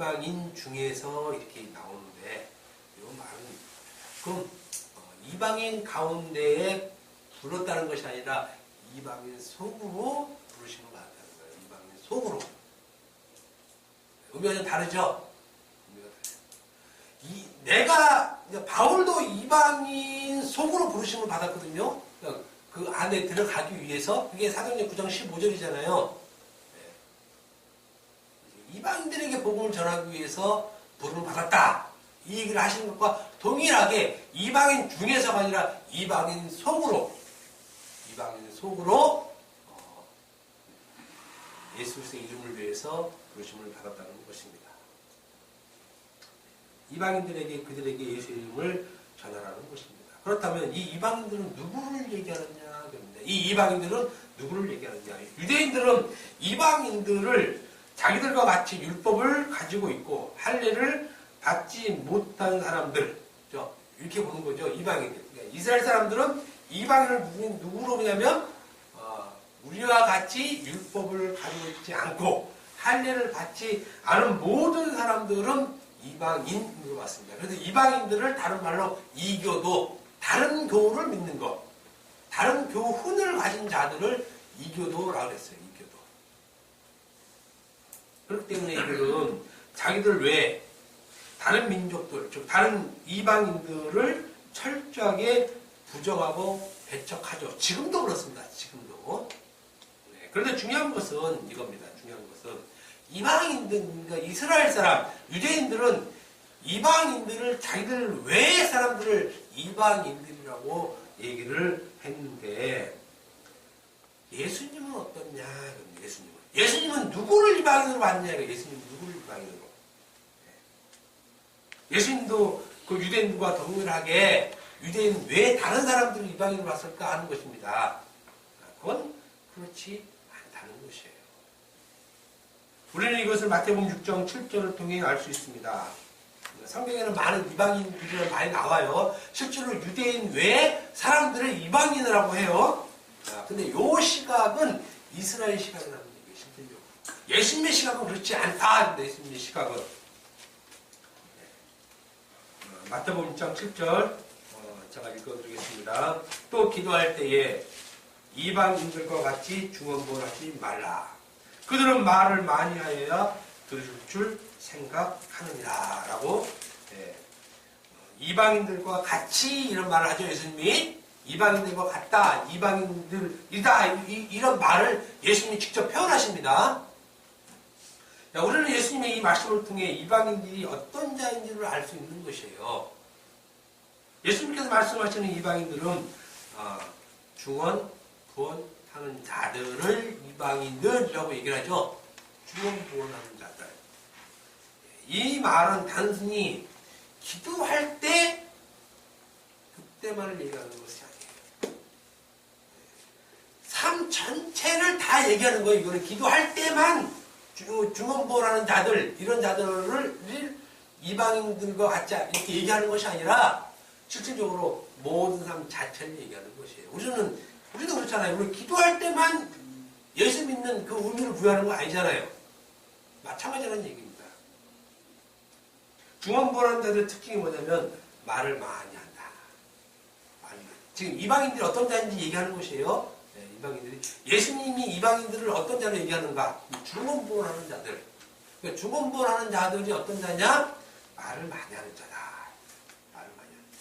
이방인 중에서 이렇게 나오는데 이 말은 그럼 어, 이방인 가운데에 불렀다는 것이 아니라 이방인 속으로 부르심을 받았다는 거예요. 이방인 속으로. 의미가 좀 다르죠? 의미가 다르죠. 이, 내가, 이제 바울도 이방인 속으로 부르심을 받았거든요. 그러니까 그 안에 들어가기 위해서, 그게 사도행전 9장 15절이잖아요. 이방인들에게 복음을 전하기 위해서 부름을 받았다. 이 얘기를 하시는 것과 동일하게 이방인 중에서가 아니라 이방인 속으로, 이방인 속으로 어, 예수 그리스도의 이름을 위해서 부르심을 받았다는 것입니다. 이방인들에게 그들에게 예수 이름을 전하라는 것입니다. 그렇다면 이 이방인들은 누구를 얘기하느냐 그럽니다. 이 이방인들은 누구를 얘기하느냐? 유대인들은 이방인들을 자기들과 같이 율법을 가지고 있고 할례를 받지 못한 사람들? 이렇게 보는 거죠. 이방인들. 그러니까 이스라엘 사람들은 이방인을 누구- 누구로 보냐면 어, 우리와 같이 율법을 가지고 있지 않고 할례를 받지 않은 모든 사람들은 이방인으로 봤습니다. 그래서 이방인들을 다른 말로 이교도 다른 교를 믿는 것, 다른 교훈을 가진 자들을 이교도라고 했어요. 그렇기 때문에 이들은 자기들 외에 다른 민족들, 즉 다른 이방인들을 철저하게 부정하고 배척하죠. 지금도 그렇습니다. 지금도. 네, 그런데 중요한 것은 이겁니다. 중요한 것은 이방인들, 그러니까 이스라엘 사람, 유대인들은 이방인들을 자기들 외의 사람들을 이방인들이라고 얘기를 했는데 예수님은 어떻냐? 그럼 예수님은 예수님은 누구를 이방인으로 봤냐? 예수님은 누구를 이방인으로? 네. 예수님도 그 유대인과 동일하게 유대인 외에 다른 사람들을 이방인으로 봤을까 하는 것입니다. 그건 그렇지 않다는 것이에요. 우리는 이것을 마태복음 6장 7절을 통해 알 수 있습니다. 성경에는 많은 이방인들이 많이 나와요. 실제로 유대인 외에 사람들을 이방인이라고 해요. 아, 근데 요 시각은 이스라엘 시각이라는. 예수님의 시각은 그렇지 않다. 예수님의 시각은. 네. 어, 마태복음 6장 7절 어, 제가 읽어드리겠습니다. 또 기도할 때에 이방인들과 같이 중언부언하지 말라. 그들은 말을 많이 하여야 들을 줄 생각하느니라. 라고 예. 어, 이방인들과 같이 이런 말을 하죠. 예수님이 이방인들과 같다. 이방인들이다. 이, 이런 말을 예수님이 직접 표현하십니다. 자, 우리는 예수님의 이 말씀을 통해 이방인들이 어떤 자인지를 알 수 있는 것이에요. 예수님께서 말씀하시는 이방인들은 어, 중원, 부원하는 자들을 이방인들이라고 얘기를 하죠. 중원, 부원하는 자들. 이 말은 단순히 기도할 때 그때만을 얘기하는 것이 아니에요. 삶 전체를 다 얘기하는 거예요. 이거는 기도할 때만 중원부원하는 자들 이런 자들을 이방인들과 같이 이렇게 얘기하는 것이 아니라 실질적으로 모든 삶 자체를 얘기하는 것이에요. 우리는 우리도 그렇잖아요. 우리 기도할 때만 예수 믿는 그 의미를 부여하는 거 아니잖아요. 마찬가지라는 얘기입니다. 중원부원하는 자들의 특징이 뭐냐면 말을 많이 한다. 많이. 지금 이방인들이 어떤 자인지 얘기하는 것이에요. 네, 이방인들이 예수님이 이방인들을 어떤 자로 얘기하는가? 중원부원하는 자들. 그러니까 중원부원하는 자들이 어떤 자냐? 말을 많이 하는 자다. 말을 많이 하는 자.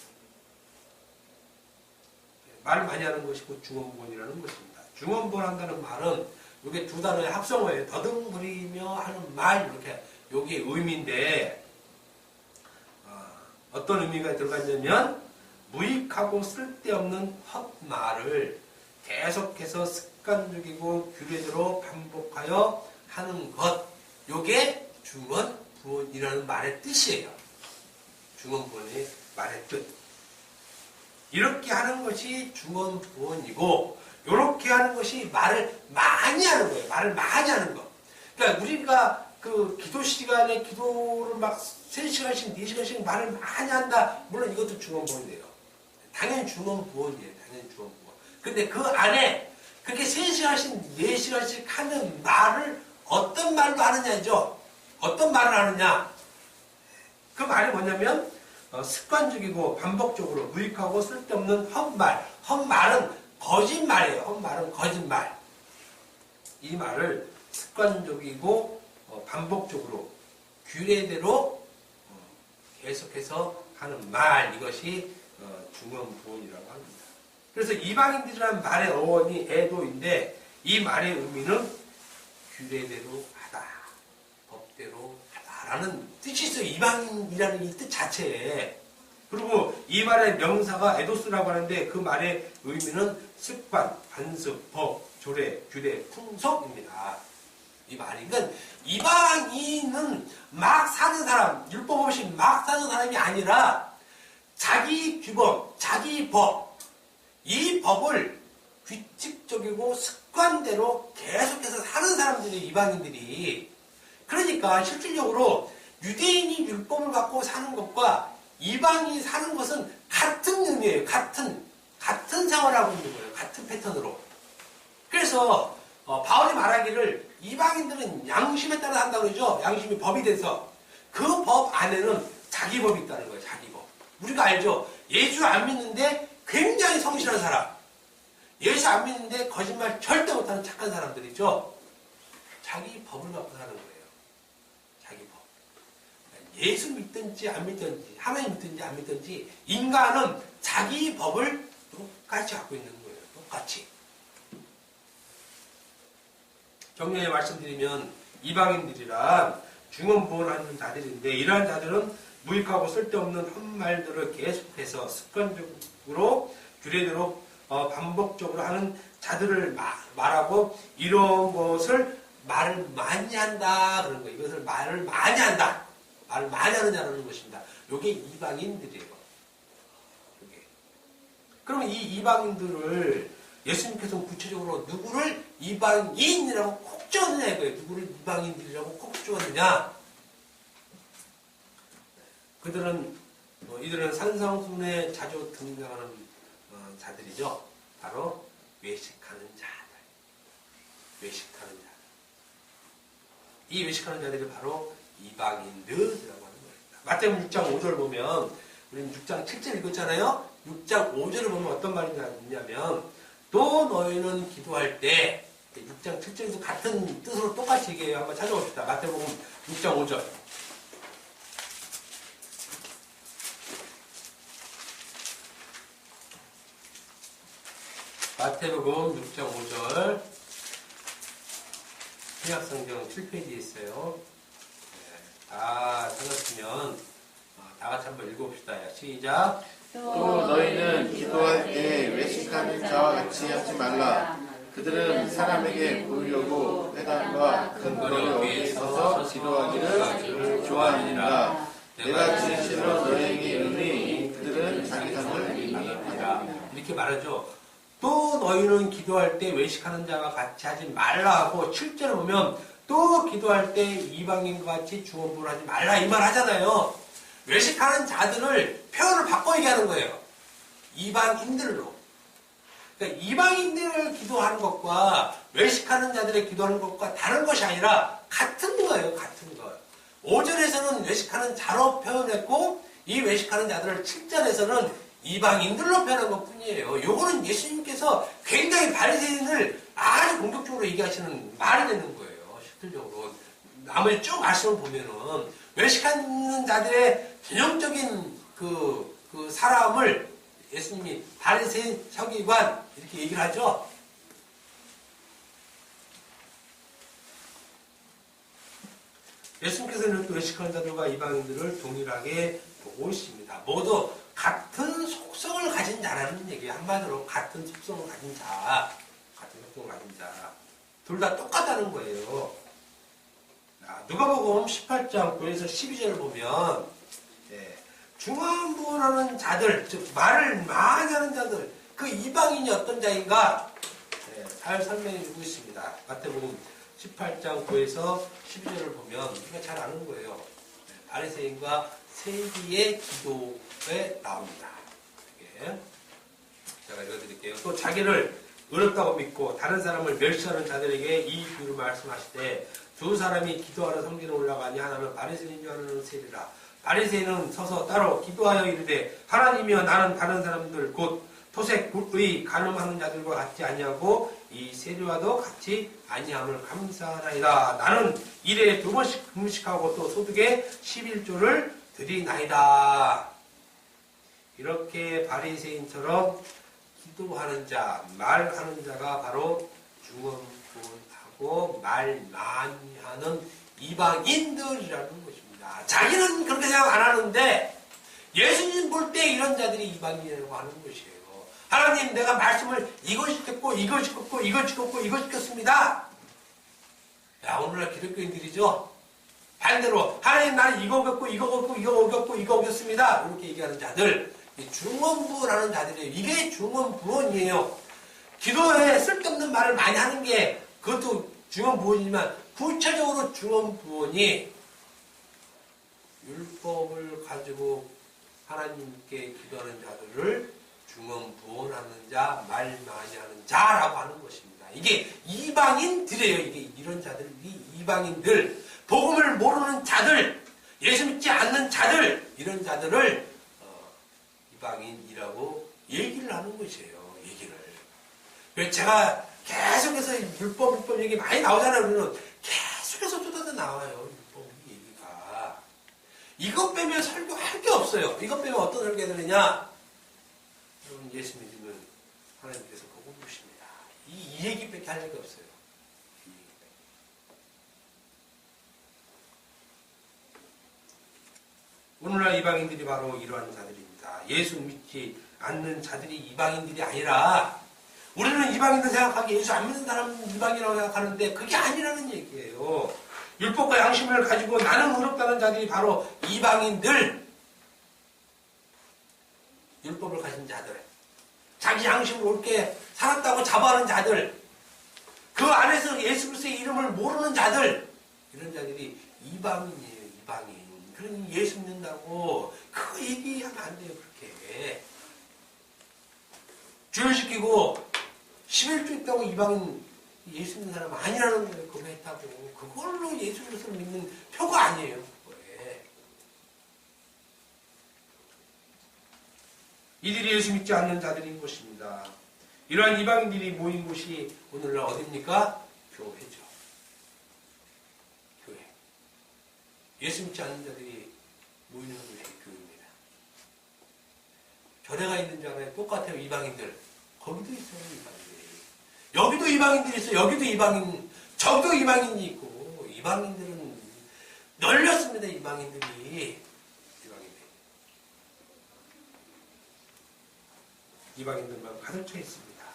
네, 말을 많이 하는 것이고 중원부원이라는 것입니다. 중원부원한다는 말은 이게 두 단어의 합성어예요. 더듬거리며 하는 말 이렇게 여기 의미인데 어, 떤 의미가 들어갔냐면 무익하고 쓸데없는 헛말을 계속해서 습관적이고 규례대로 반복하여 하는 것. 요게 중원 부원이라는 말의 뜻이에요. 중원 부원의 말의 뜻. 이렇게 하는 것이 중원 부원이고 이렇게 하는 것이 말을 많이 하는 거예요. 말을 많이 하는 거. 그러니까 우리가 그 기도 시간에 기도를 막 3시간씩, 4시간씩 말을 많이 한다. 물론 이것도 중원 부원이에요. 당연히 중원 부원이에요. 당연히 중원 부원. 근데 그 안에 그렇게 3시간씩, 4시간씩 하는 말을 어떤 말로 하느냐죠. 어떤 말을 하느냐? 그 말이 뭐냐면 어, 습관적이고 반복적으로 무익하고 쓸데없는 헛말. 헛말은 거짓말이에요. 헛말은 거짓말. 이 말을 습관적이고 어, 반복적으로 규례대로 어, 계속해서 하는 말 이것이 어, 중언부언이라고 합니다. 그래서 이방인들이라는 말의 어원이 애도인데 이 말의 의미는 규례대로 하다, 법대로 하다라는 뜻이 있어요. 이방인이라는 이 뜻 자체에. 그리고 이 말의 명사가 에도스라고 하는데 그 말의 의미는 습관, 관습, 법, 조례, 규례, 풍속입니다. 이 말이 건 이방인은 막 사는 사람, 율법 없이 막 사는 사람이 아니라 자기 규범, 자기 법, 이 법을 규칙적이고 습관대로 계속해서 사는 사람들이 이방인들이 그러니까 실질적으로 유대인이 율법을 갖고 사는 것과 이방인이 사는 것은 같은 의미예요. 같은 같은 생활을 하고 있는 거예요. 같은 패턴으로. 그래서 어, 바울이 말하기를 이방인들은 양심에 따라 산다고 그러죠. 양심이 법이 돼서 그 법 안에는 자기 법이 있다는 거예요. 자기 법. 우리가 알죠. 예수 안 믿는데 굉장히 성실한 사람. 예수 안 믿는데 거짓말 절대 못하는 착한 사람들이죠. 자기 법을 갖고 사는 거예요. 자기 법. 예수 믿든지 안 믿든지 하나님 믿든지 안 믿든지 인간은 자기 법을 똑같이 갖고 있는 거예요. 똑같이. 정리해 말씀드리면 이방인들이란 중언부언하는 자들인데 이러한 자들은 무익하고 쓸데없는 헛말들을 계속해서 습관적으로 규례대로 어, 반복적으로 하는 자들을 마- 말하고 이런 것을 말을 많이 한다 그런 거예요. 이것을 말을 많이 한다. 말을 많이 하는 자라는 것입니다. 이게 이방인들이에요. 이게. 그러면 이 이방인들을 예수님께서 구체적으로 누구를 이방인이라고 콕 적었느냐 이거예요. 누구를 이방인들이라고 콕 적었느냐. 그들은 어, 이들은 산성순에 자주 등장하는 어, 자들이죠. 바로 외식하는 자들. 외식하는 자들. 이 외식하는 자들이 바로 이방인들이라고 하는 겁니다. 마태복음 6장 5절 보면 우리는 6장 7절 읽었잖아요. 6장 5절을 보면 어떤 말이 나오냐면 또 너희는 기도할 때 6장 7절에서 같은 뜻으로 똑같이 얘기해요. 한번 찾아봅시다. 마태복음 6장 5절. 마태복음 6장 5절 신약성경 7페이지에 있어요. 네, 다 찾았으면 어, 다 같이 한번 읽어봅시다. 시작. 또 너희는 기도할 때 외식하는 자와 같이 하지 말라. 그들은 사람에게 보이려고 회당과 근거리 위에 서서 기도하기를 좋아하느니라. 내가 진실로 너희에게 이르니 그들은 자기 상을 이기니라. 이렇게 말하죠. 또 너희는 기도할 때 외식하는 자와 같이 하지 말라 하고 7절에 보면 또 기도할 때 이방인과 같이 중언부를 하지 말라 이 말 하잖아요. 외식하는 자들을 표현을 바꿔 얘기하는 거예요. 이방인들로. 그러니까 이방인들을 기도하는 것과 외식하는 자들의 기도하는 것과 다른 것이 아니라 같은 거예요. 같은 거. 5절에서는 외식하는 자로 표현했고 이 외식하는 자들을 7절에서는 이방인들로 표현한 것 뿐이에요. 요거는 예수님께서 굉장히 바리새인을 아주 공격적으로 얘기하시는 말이 되는 거예요. 실질적으로. 나머지 쭉 말씀을 보면은 외식하는 자들의 전형적인 그, 그 사람을 예수님이 바리새인 서기관 이렇게 얘기를 하죠. 예수님께서는 또 외식하는 자들과 이방인들을 동일하게 보고 있습니다. 모두 같은 속성을 가진 자라는 얘기예요. 한마디로 같은 속성을 가진 자, 같은 속성을 가진 자. 둘 다 똑같다는 거예요. 자, 누가복음 18장 9에서 12절을 보면 예, 중앙부원하는 자들, 즉 말을 많이 하는 자들, 그 이방인이 어떤 자인가 예, 잘 설명해 주고 있습니다. 마태복음 18장 9에서 12절을 보면 우리가 잘 아는 거예요. 예, 바리새인과 세기의 기도에 나옵니다. 예. 제가 읽어드릴게요. 또 자기를 어렵다고 믿고 다른 사람을 멸시하는 자들에게 이 비유를 말씀하시되 두 사람이 기도하러 성전에 올라가니 하나는 바리새인 줄 하나는 세리라 바리새인은 서서 따로 기도하여 이르되 하나님이여 나는 다른 사람들 곧 토색 의 간음하는 자들과 같지 아니하고 이 세리와도 같이 아니함을 감사하나이다. 나는 일에 두 번씩 금식하고 또 소득에 11조를 드리나이다. 이렇게 바리새인처럼 기도하는 자, 말하는 자가 바로 중언부언하고 말 많이 하는 이방인들이라는 것입니다. 자기는 그렇게 생각 안 하는데 예수님 볼 때 이런 자들이 이방인이라고 하는 것이에요. 하나님 내가 말씀을 이거 시켰고 이거 시켰고 이거 시켰고 이거 시켰습니다. 야 오늘날 기독교인들이죠. 반대로 하나님 나는 이거 겪고 이거 겪고 이거 겪고 이거 겪습니다. 이렇게 얘기하는 자들 중언부언하는 자들이에요. 이게 중언부언이에요. 기도에 쓸데없는 말을 많이 하는 게 그것도 중언부언이지만 구체적으로 중언부언이 율법을 가지고 하나님께 기도하는 자들을 중언부언하는 자, 말 많이 하는 자라고 하는 것입니다. 이게 이방인들이에요. 이게 이런 자들, 이 이방인들, 복음을 모르는 자들, 예수 믿지 않는 자들, 이런 자들을 어, 이방인이라고 얘기를 하는 것이에요. 얘기를. 제가 계속해서 율법, 율법 얘기 많이 나오잖아요. 그러면 계속해서 쏟아져 나와요. 율법 얘기가. 이것 빼면 설교할 게 없어요. 이것 빼면 어떤 설교가 되느냐? 여러분 예수 믿으면 하나님께서 복을 주십니다. 이, 이 얘기밖에 할 얘기가 없어요. 이 얘기밖에. 오늘날 이방인들이 바로 이러한 자들입니다. 예수 믿지 않는 자들이 이방인들이 아니라 우리는 이방인들 생각하기에 예수 안 믿는 사람은 이방이라고 생각하는데 그게 아니라는 얘기예요. 율법과 양심을 가지고 나는 의롭다는 자들이 바로 이방인들. 율법을 가진 자들. 자기 양심을 옳게 살았다고 자부하는 자들. 그 안에서 예수 그리스도의 이름을 모르는 자들. 이런 자들이 이방인이에요 이방인 그러니 예수 믿는다고 그거 얘기하면 안 돼요 그렇게 주일시키고 11조 있다고 이방인 예수 믿는 사람 아니라는 거예요 그거했다고 그걸로 예수 그리스도를 믿는 표가 아니에요 그거에 이들이 예수 믿지 않는 자들인 것입니다. 이러한 이방인들이 모인 곳이 오늘날 어딥니까? 교회죠. 교회. 예수 믿지 않는 자들이 모이는 곳이 교회입니다. 교회가 있는 자에 똑같아요, 이방인들. 거기도 있어요, 이방인들이. 여기도 이방인들이 있어요, 여기도 이방인, 저기도 이방인이 있고, 이방인들은 널렸습니다, 이방인들이. 이방인들. 이방인들만 가득 차 있습니다.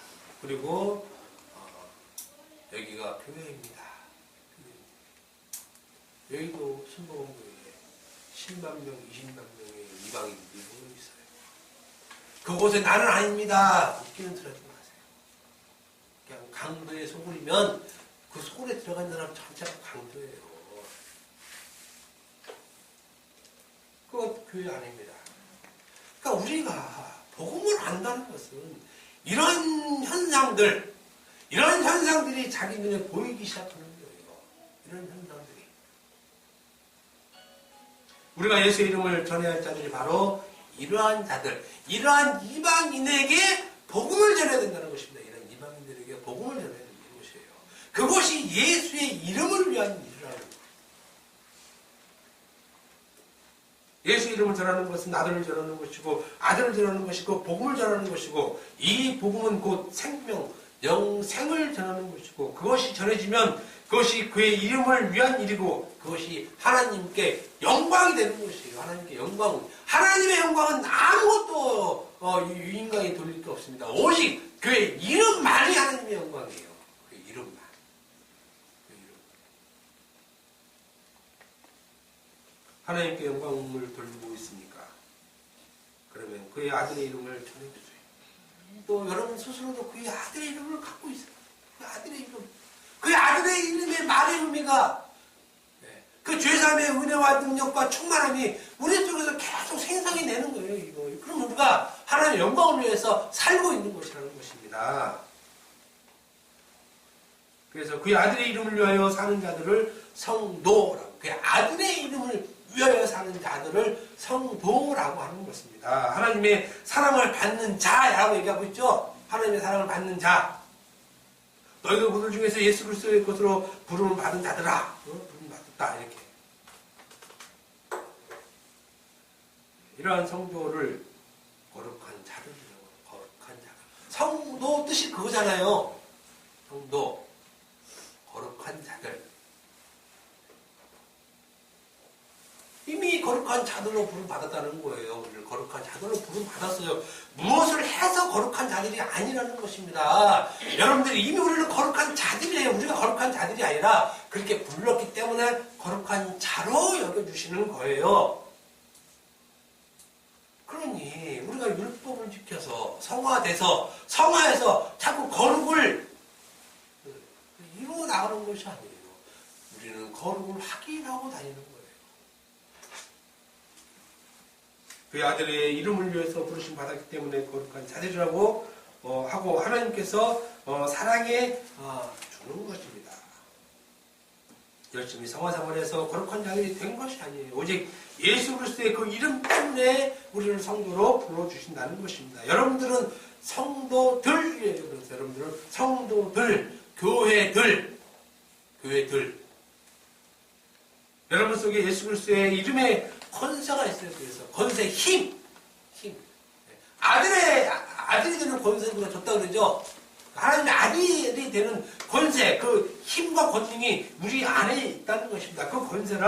그리고 어, 여기가 교회입니다. 여기도 신보건교회에 10만 명, 20만 명의 이방인들이 모여 있어요. 그곳에 나는 아닙니다. 웃기는 소리 하지 마세요. 그냥 강도에 소굴이면 그 소굴에 들어간 사람 전체가 강도예요. 그거 교회 아닙니다. 그러니까 우리가 복음을 안다는 것은 이런 현상들, 이런 현상들이 자기 눈에 보이기 시작하는 거예요. 이런 현상들이. 우리가 예수의 이름을 전해야 할 자들이 바로 이러한 자들, 이러한 이방인에게 복음을 전해야 된다는 것입니다. 이런 이방인들에게 복음을 전해야 된다는 것이에요. 그것이 예수의 이름을 위한 일이라는 거예요. 예수 이름을 전하는 것은 아들을 전하는 것이고 아들을 전하는 것이고 복음을 전하는 것이고 이 복음은 곧 생명, 영생을 전하는 것이고 그것이 전해지면 그것이 그의 이름을 위한 일이고 그것이 하나님께 영광이 되는 것이에요. 하나님께 영광. 하나님의 영광은 아무것도 어, 이 인간이 돌릴 게 없습니다. 오직 그의 이름만이 하나님의 영광이에요. 그 이름만. 그 이름. 하나님께 영광을 돌리고 있습니까? 그러면 그의 아들의 이름을 전해주세요. 또 여러분 스스로도 그의 아들의 이름을 갖고 있어요. 그 아들의 이름. 그 아들의 이름의 말의 의미가 네, 그 죄사함의 은혜와 능력과 충만함이 우리 속에서 계속 생성이 되는 거예요. 이거. 그럼 우리가 하나님의 영광을 위해서 살고 있는 것이라는 것입니다. 그래서 그의 아들의 이름을 위하여 사는 자들을 성도라고 그의 아들의 이름을 위하여 사는 자들을 성도라고 하는 것입니다. 하나님의 사랑을 받는 자라고 얘기하고 있죠. 하나님의 사랑을 받는 자. 너희가 그들 중에서 예수 그리스도의 것으로 부름을 받은 자들아. 어? 부름 받았다 이렇게. 이러한 성도를 거룩한 자들이라고 거룩한 자. 성도 뜻이 그거잖아요. 성도 거룩한 자들. 이미 거룩한 자들로 부름 받았다는 거예요. 우리를 거룩한 자들로 부름 받았어요. 무엇을 해서 거룩한 자들이 아니라는 것입니다. 여러분들이 이미 우리는 거룩한 자들이에요. 우리가 거룩한 자들이 아니라 그렇게 불렀기 때문에 거룩한 자로 여겨주시는 거예요. 그러니 우리가 율법을 지켜서 성화돼서 성화해서 자꾸 거룩을 이루어 나가는 것이 아니에요. 우리는 거룩을 확인하고 다니는 거예요. 그 아들의 이름을 위해서 부르심 받았기 때문에 거룩한 자들이라고 어, 하고 하나님께서 어, 사랑해 어, 주는 것입니다. 열심히 성화생활해서 거룩한 자들이 된 것이 아니에요. 오직 예수 그리스도의 그 이름 때문에 우리를 성도로 불러주신다는 것입니다. 여러분들은 성도들이에요. 그래서 여러분들은 성도들, 교회들, 교회들. 여러분 속에 예수 그리스도의 이름에 권세가 있어요. 그래서 권세, 힘, 힘. 아들의 아들이 되는 권세를 우리가 줬다 그러죠. 하나님의 아들이 되는 권세, 그 힘과 권능이 우리 안에 있다는 것입니다. 그 권세는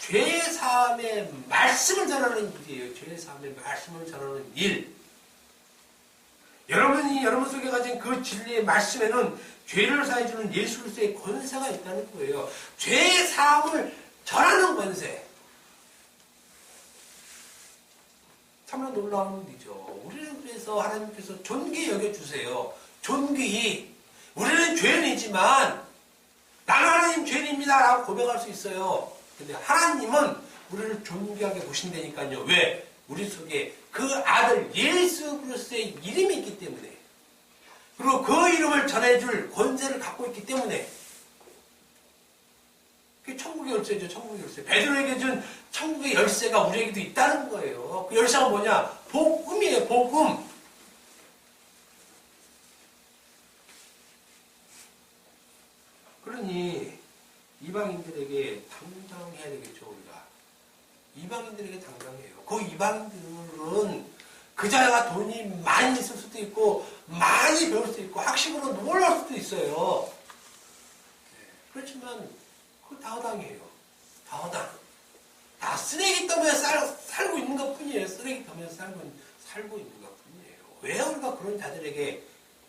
죄 사함의 말씀을 전하는 일이에요. 죄 사함의 말씀을 전하는 일. 여러분이 여러분 속에 가진 그 진리의 말씀에는 죄를 사해주는 예수 그리스도의 권세가 있다는 거예요. 죄 사함을 전하는 권세. 참으로 놀라운 일이죠. 우리는 그래서 하나님께서 존귀히 여겨주세요. 존귀히. 우리는 죄인이지만, 나는 하나님 죄인입니다. 라고 고백할 수 있어요. 근데 하나님은 우리를 존귀하게 보신다니까요. 왜? 우리 속에 그 아들 예수 그리스도의 이름이 있기 때문에. 그리고 그 이름을 전해줄 권세를 갖고 있기 때문에. 그게 천국의 열쇠죠, 천국의 열쇠. 베드로에게 준 천국의 열쇠가 우리에게도 있다는 거예요. 그 열쇠가 뭐냐? 복음이에요, 복음. 그러니 이방인들에게 당당해야 되겠죠, 우리가. 이방인들에게 당당해요. 그 이방인들은 그자가 돈이 많이 있을 수도 있고 많이 배울 수도 있고 학식으로 놀랄 수도 있어요. 네, 그렇지만 그 다허당이에요. 다허당. 다 쓰레기 더미에 살, 살고 있는 것 뿐이에요. 쓰레기 더미에 살고, 살고 있는 것 뿐이에요. 왜 우리가 그런 자들에게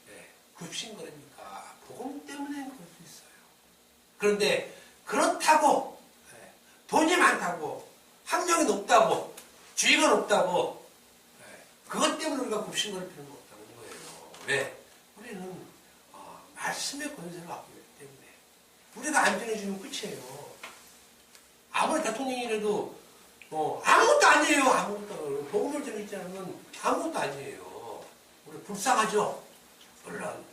예, 굽신거립니까? 복음 때문에 그럴 수 있어요. 그런데 그렇다고 예, 돈이 많다고 학력이 높다고 주의가 높다고 예, 그것 때문에 우리가 굽신거릴 필요는 없다는 거예요. 왜? 우리는 어, 말씀의 권세를 갖고 우리가 안전해주면 끝이에요. 아무리 대통령이라도 뭐 아무것도 아니에요. 아무것도 복음을 전하지 않으면 아무것도 아니에요. 우리 불쌍하죠. 물론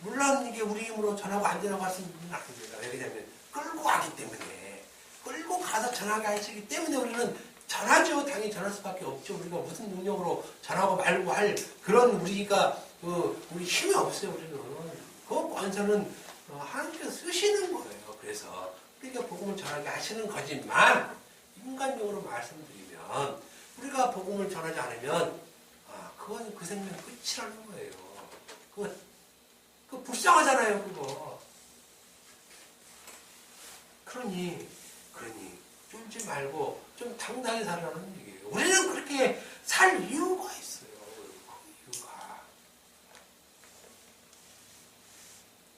물론 이게 우리 힘으로 전하고 안 전하고 할수 있는 건 아닙니다. 왜냐하면 끌고 가기 때문에 끌고 가서 전하게 하시기 때문에 우리는 전하죠. 당연히 전할 수밖에 없죠. 우리가 무슨 능력으로 전하고 말고 할 그런 우리가 그 우리 힘이 없어요. 우리는 그 권세는 어, 하나님께서 쓰시는 거예요. 그래서 우리가 복음을 전하게 하시는 거지만 인간적으로 말씀드리면 우리가 복음을 전하지 않으면 아, 그건 그 생명 끝이라는 거예요. 그거, 그 불쌍하잖아요, 그거. 그러니, 그러니 쫄지 말고 좀 당당히 살라는 얘기예요. 우리는 그렇게 살 이유가 있어요. 그 이유가.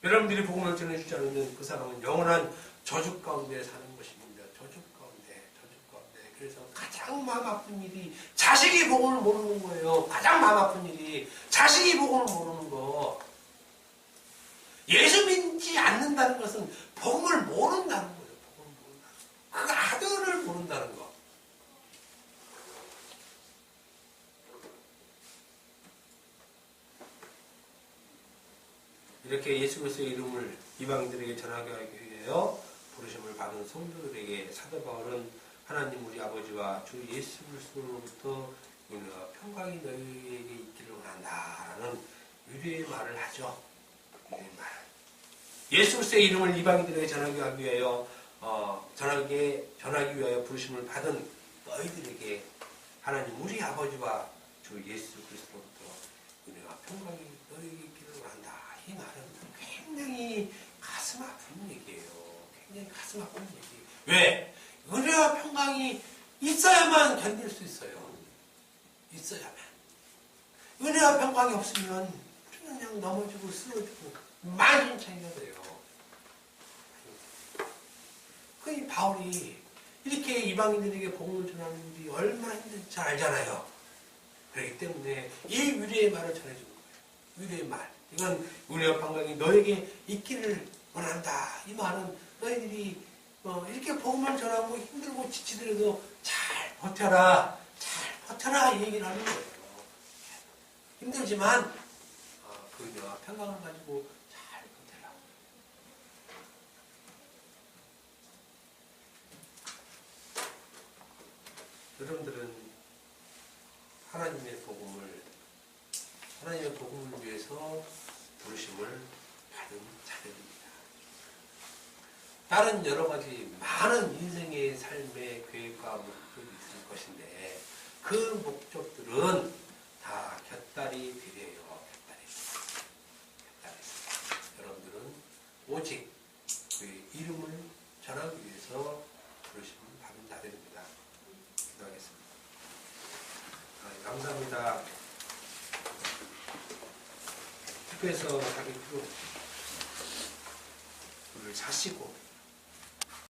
여러분들이 복음을 전해주지 않으면 그 사람은 영원한 저주 가운데 사는 것입니다. 저주 가운데, 저주 가운데. 그래서 가장 마음 아픈 일이 자식이 복음을 모르는 거예요. 가장 마음 아픈 일이 자식이 복음을 모르는 거. 예수 믿지 않는다는 것은 복음을 모른다는 거예요. 복음을 모른다는 거. 그 아들을 모른다는 거. 이렇게 예수 그리스도의 이름을 이방인들에게 전하게 하기 위하여 부르심을 받은 성도들에게 사도 바울은 하나님 우리 아버지와 주 예수 그리스도로부터 은혜와 평강이 너희에게 있기를 원한다라는 유대의 말을 하죠. 유대의 말. 예수 그리스도의 이름을 이방인들에게 전하게 하기 위하여 어, 전하게 전하기 위하여 부르심을 받은 너희들에게 하나님 우리 아버지와 주 예수 그리스도로부터 은혜와 평강이 너희에게 있기를 원한다. 이 말은 굉장히 가슴 아픈 얘기예요. 굉장히 가슴 아픈 얘기. 왜? 은혜와 평강이 있어야만 견딜 수 있어요. 있어야만. 은혜와 평강이 없으면 그냥 넘어지고 쓰러지고 만신창이가 돼요. 그 바울이 이렇게 이방인들에게 복음을 전하는 일이 얼마나 힘든지 잘 알잖아요. 그렇기 때문에 이 위례의 말을 전해주는 거예요. 위례의 말. 이건 은혜와 평강이 너에게 있기를 원한다. 이 말은 너희들이 어, 이렇게 복음을 전하고 힘들고 지치더라도 잘 버텨라. 잘 버텨라. 이 얘기를 하는 거예요. 힘들지만 어, 그 은혜와 평강을 가지고 잘 버텨라. 여러분들은 하나님의 복음을 하나님의 복음을 위해서 부르심을 받은 자들입니다. 다른 여러 가지 많은 인생의 삶의 계획과 목적이 있을 것인데 그 목적들은 다 곁다리 비례해요. 곁다리. 곁다리. 여러분들은 오직 그의 이름을 전하기 위해서 부르심을 받은 자들입니다. 기도하겠습니다. 아, 감사합니다. 학교에서 자기 필요 를 사시고